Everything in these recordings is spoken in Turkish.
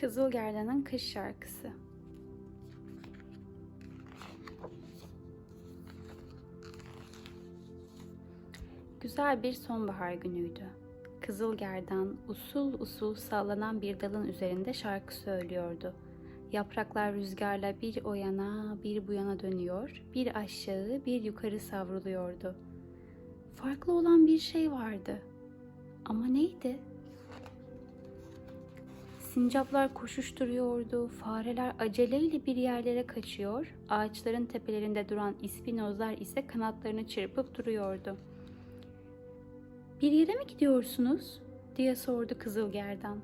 Kızılgerdan'ın kış şarkısı. Güzel bir sonbahar günüydü. Kızılgerdan usul usul sallanan bir dalın üzerinde şarkı söylüyordu. Yapraklar rüzgarla bir o yana bir bu yana dönüyor, bir aşağı bir yukarı savruluyordu. Farklı olan bir şey vardı. Ama neydi? Sincaplar koşuşturuyordu, fareler aceleyle bir yerlere kaçıyor, ağaçların tepelerinde duran ispinozlar ise kanatlarını çırpıp duruyordu. Bir yere mi gidiyorsunuz? diye sordu Kızılgerdan.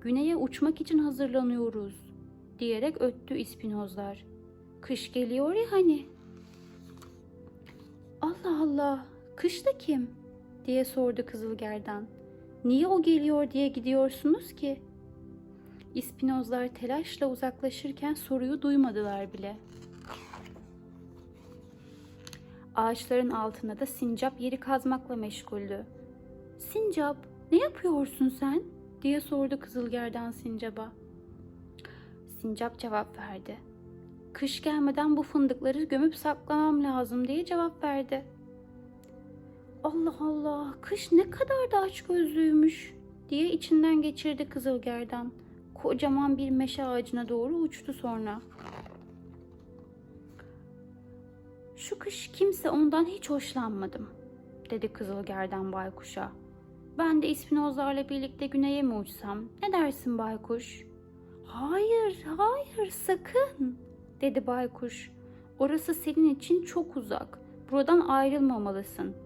Güneye uçmak için hazırlanıyoruz diyerek öttü ispinozlar. Kış geliyor ya hani. Allah Allah, kış da kim? diye sordu Kızılgerdan. Niye o geliyor diye gidiyorsunuz ki? İspinozlar telaşla uzaklaşırken soruyu duymadılar bile. Ağaçların altında da sincap yeri kazmakla meşguldü. Sincap, ne yapıyorsun sen? diye sordu Kızılgerdan sincaba. Sincap cevap verdi. Kış gelmeden bu fındıkları gömüp saklamam lazım diye cevap verdi. Allah Allah, kış ne kadar da aç gözlüymüş diye içinden geçirdi Kızılgerdan. Kocaman bir meşe ağacına doğru uçtu sonra. Şu kış kimse ondan hiç hoşlanmadım, dedi Kızılgerdan baykuşa. Ben de ispinozlarla birlikte güneye mi uçsam? Ne dersin baykuş? Hayır, hayır, sakın, dedi baykuş. Orası senin için çok uzak. Buradan ayrılmamalısın.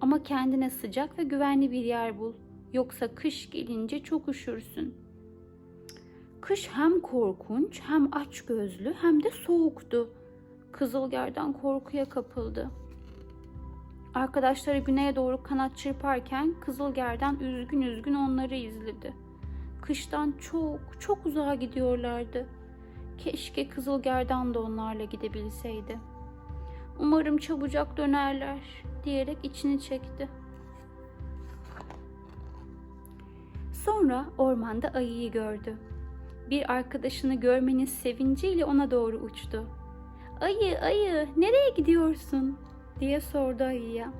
Ama kendine sıcak ve güvenli bir yer bul. Yoksa kış gelince çok üşürsün. Kış hem korkunç, hem açgözlü, hem de soğuktu. Kızılgerdan korkuya kapıldı. Arkadaşları güneye doğru kanat çırparken Kızılgerdan üzgün üzgün onları izledi. Kıştan çok çok uzağa gidiyorlardı. Keşke Kızılgerdan da onlarla gidebilseydi. Umarım çabucak dönerler diyerek içini çekti. Sonra ormanda ayıyı gördü. Bir arkadaşını görmenin sevinciyle ona doğru uçtu. Ayı, ayı, nereye gidiyorsun? diye sordu ayıya.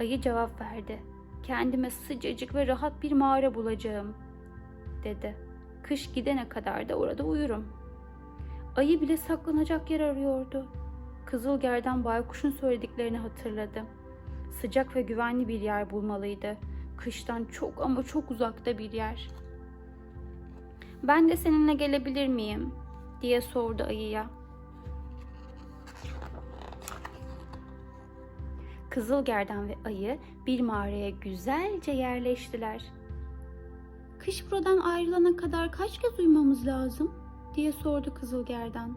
Ayı cevap verdi. Kendime sıcacık ve rahat bir mağara bulacağım, dedi. Kış gidene kadar da orada uyurum. Ayı bile saklanacak yer arıyordu. Kızılgerdan baykuşun söylediklerini hatırladı. Sıcak ve güvenli bir yer bulmalıydı. Kıştan çok ama çok uzakta bir yer. Ben de seninle gelebilir miyim? diye sordu ayıya. Kızılgerdan ve ayı bir mağaraya güzelce yerleştiler. Kış buradan ayrılana kadar kaç kez uyumamız lazım? diye sordu Kızılgerdan.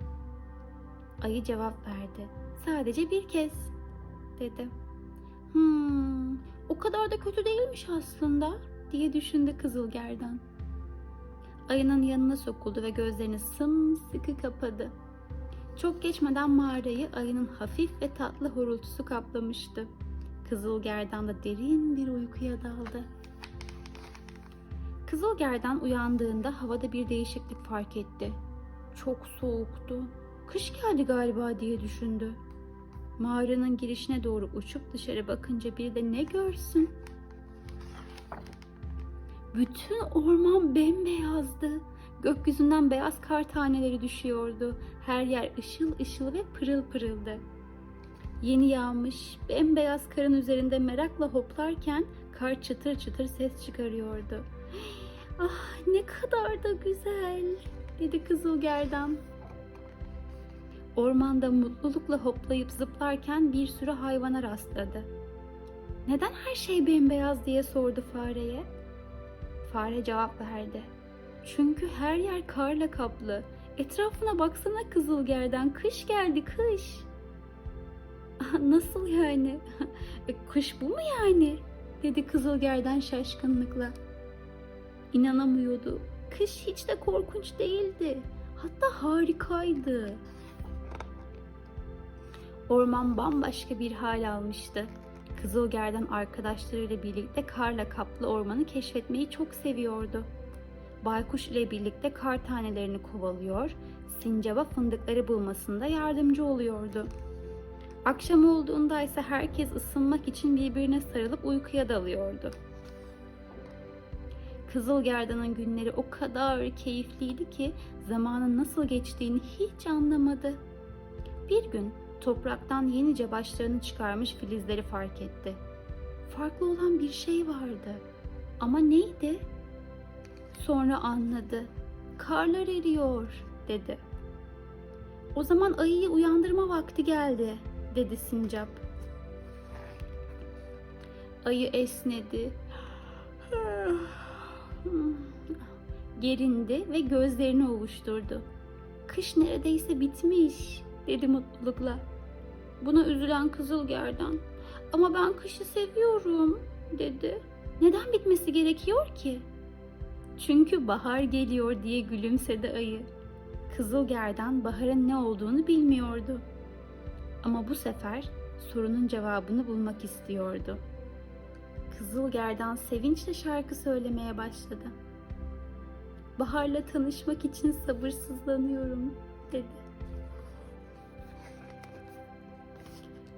Ayı cevap verdi. Sadece bir kez, dedi. Hmm, o kadar da kötü değilmiş aslında, diye düşündü Kızılgerdan. Ayının yanına sokuldu ve gözlerini sımsıkı kapadı. Çok geçmeden mağarayı ayının hafif ve tatlı horultusu kaplamıştı. Kızılgerdan da derin bir uykuya daldı. Kızılgerdan uyandığında havada bir değişiklik fark etti. Çok soğuktu. Kış geldi galiba diye düşündü. Mağaranın girişine doğru uçup dışarı bakınca bir de ne görsün? Bütün orman bembeyazdı. Gökyüzünden beyaz kar taneleri düşüyordu. Her yer ışıl ışıl ve pırıl pırıldı. Yeni yağmış, bembeyaz karın üzerinde merakla hoplarken kar çıtır çıtır ses çıkarıyordu. Ah ne kadar da güzel, dedi Kızılgerdan. Ormanda mutlulukla hoplayıp zıplarken bir sürü hayvana rastladı. Neden her şey bembeyaz diye sordu fareye. Fare cevap verdi. Çünkü her yer karla kaplı. Etrafına baksana Kızılgerdan. Kış geldi kış. Ah, Nasıl yani? E, Kış bu mu yani? Dedi Kızılgerdan şaşkınlıkla. İnanamıyordu. Kış hiç de korkunç değildi. Hatta harikaydı. Orman bambaşka bir hal almıştı. Kızılgerdan arkadaşlarıyla birlikte karla kaplı ormanı keşfetmeyi çok seviyordu. Baykuş ile birlikte kar tanelerini kovalıyor, sincaba fındıkları bulmasında yardımcı oluyordu. Akşam olduğunda ise herkes ısınmak için birbirine sarılıp uykuya dalıyordu. Kızılgerdan'ın günleri o kadar keyifliydi ki zamanın nasıl geçtiğini hiç anlamadı. Bir gün topraktan yenice başlarını çıkarmış filizleri fark etti. Farklı olan bir şey vardı. Ama neydi? Sonra anladı. Karlar eriyor dedi. O zaman ayıyı uyandırma vakti geldi dedi sincap. Ayı esnedi. Gerindi ve gözlerini ovuşturdu. Kış neredeyse bitmiş dedi mutlulukla. Buna üzülen Kızılgerdan. Ama ben kışı seviyorum dedi. Neden bitmesi gerekiyor ki? Çünkü bahar geliyor diye gülümsedi ayı. Kızılgerdan baharın ne olduğunu bilmiyordu. Ama bu sefer sorunun cevabını bulmak istiyordu. Kızılgerdan sevinçle şarkı söylemeye başladı. Baharla tanışmak için sabırsızlanıyorum dedi.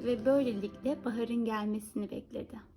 Ve böylelikle baharın gelmesini bekledi.